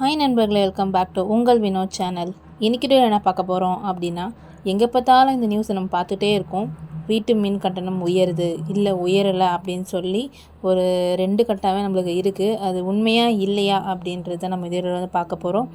Hi நண்பர்களே welcome back to உங்கள் Vinod channel இன்றைக்கி என்ன பார்க்க போகிறோம் அப்படின்னா எங்கே பார்த்தாலும் இந்த நியூஸை நம்ம பார்த்துட்டே இருக்கோம். வீட்டு மின் கட்டணம் உயருது. இல்லை உயரலை அப்படின்னு சொல்லி ஒரு ரெண்டு கட்டாவே நம்மளுக்கு இருக்குது அது உண்மையாக இல்லையா அப்படின்றத நம்ம இதில் வந்து பார்க்க போகிறோம்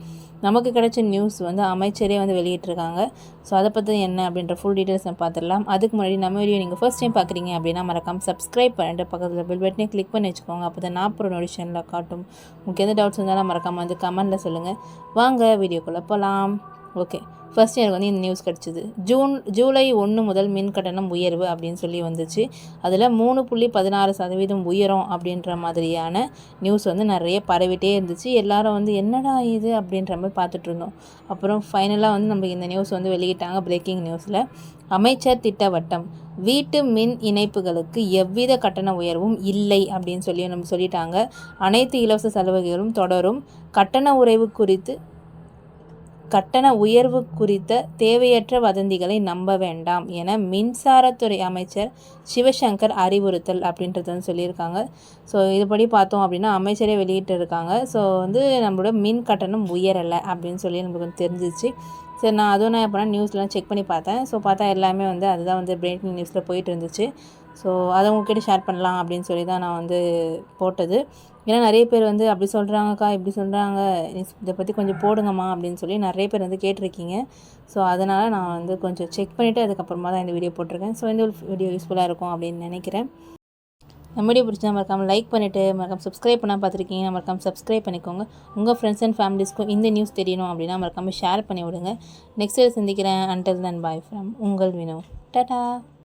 நமக்கு கிடைச்ச நியூஸ் வந்து அமைச்சரே வந்து வெளியிட்டிருக்காங்க. ஸோ அதை பற்றி என்ன அப்படின்ற ஃபுல் டீட்டெயில்ஸ் நம்ம பார்த்துடலாம். அதுக்கு முன்னாடி நம்ம வீடியோ நீங்கள் ஃபஸ்ட் டைம் பார்க்குறீங்க அப்படின்னா மறக்காமல் சப்ஸ்கிரைப் பண்ணிட்டு பக்கத்தில் பில் பட்டனே கிளிக் பண்ணி வச்சுக்கோங்க. அப்போ தான் நான் அப்புறம் நோட்டிஷனில் காட்டும். உங்களுக்கு எந்த டவுட்ஸ் இருந்தாலும் மறக்காமல் வந்து கமெண்ட்டில் சொல்லுங்கள் வாங்க வீடியோக்குள்ளே போகலாம் ஓகே ஃபர்ஸ்ட் எனக்கு வந்து இந்த நியூஸ் கிடச்சிது. ஜூன் ஜூலை ஒன்று முதல் மின் கட்டணம் உயர்வு அப்படின்னு சொல்லி வந்துச்சு. அதில் மூணு புள்ளி பதினாறு சதவீதம் உயரும் அப்படின்ற மாதிரியான நியூஸ் வந்து நிறைய பரவிட்டே இருந்துச்சு. எல்லாரும் வந்து என்னடா இது அப்படின்ற மாதிரி பார்த்துட்டு இருந்தோம். அப்புறம் ஃபைனலாக வந்து நம்ம இந்த நியூஸ் வந்து வெளியிட்டாங்க பிரேக்கிங் நியூஸில் அமைச்சர் திட்டவட்டம் வீட்டு மின் இணைப்புகளுக்கு எவ்வித கட்டண உயர்வும் இல்லை அப்படின்னு சொல்லி நம்ம சொல்லிட்டாங்க. அனைத்து இலவச சலுகைகளும் தொடரும். கட்டண உறைவு குறித்து கட்டண உயர்வு குறித்த தேவையற்ற வதந்திகளை நம்ப வேண்டாம் என மின்சாரத்துறை அமைச்சர் சிவசங்கர் அறிவுறுத்தல் அப்படின்றது வந்து சொல்லியிருக்காங்க. ஸோ இதுபடி பார்த்தோம் அப்படின்னா அமைச்சரே வெளியிட்டு இருக்காங்க ஸோ வந்து நம்மளோட மின் கட்டணம் உயரலை அப்படின்னு சொல்லி நமக்கு தெரிஞ்சிச்சு. சரி நான் அதுவும் நான் எப்போனா நியூஸ்லாம் செக் பண்ணி பார்த்தேன். ஸோ பார்த்தா எல்லாமே வந்து அதுதான் வந்து பிரேக்கிங் நியூஸில் போயிட்டு இருந்துச்சு ஸோ அதை உங்ககிட்ட ஷேர் பண்ணலாம் அப்படின்னு சொல்லி தான் நான் வந்து போட்டது. ஏன்னா நிறைய பேர் வந்து அப்படி சொல்கிறாங்கக்கா இப்படி சொல்கிறாங்க இதை பற்றி கொஞ்சம் போடுங்கம்மா அப்படின்னு சொல்லி நிறைய பேர் வந்து கேட்டிருக்கீங்க. ஸோ அதனால் நான் வந்து கொஞ்சம் செக் பண்ணிவிட்டு அதுக்கப்புறமா தான் இந்த வீடியோ போட்டிருக்கேன். ஸோ இந்த வீடியோ யூஸ்ஃபுல்லாக இருக்கும் அப்படின்னு நினைக்கிறேன். நம்ம வீடியோ பிடிச்சா மறக்காமல் லைக் பண்ணிவிட்டு மறக்காமல் சப்ஸ்கிரைப் பண்ணால் பார்த்துருக்கீங்க மறக்காமல் சப்ஸ்கிரைப் பண்ணிக்கோங்க. உங்கள் ஃப்ரெண்ட்ஸ் அண்ட் ஃபேமிலிஸ்க்கும் இந்த நியூஸ் தெரியணும் அப்படின்னா மறக்காமல் ஷேர் பண்ணி விடுங்க. நெக்ஸ்ட் சந்திக்கிறேன். அண்டல் தன் பாய் ஃப்ரம் உங்கள் வினோ. டாடா!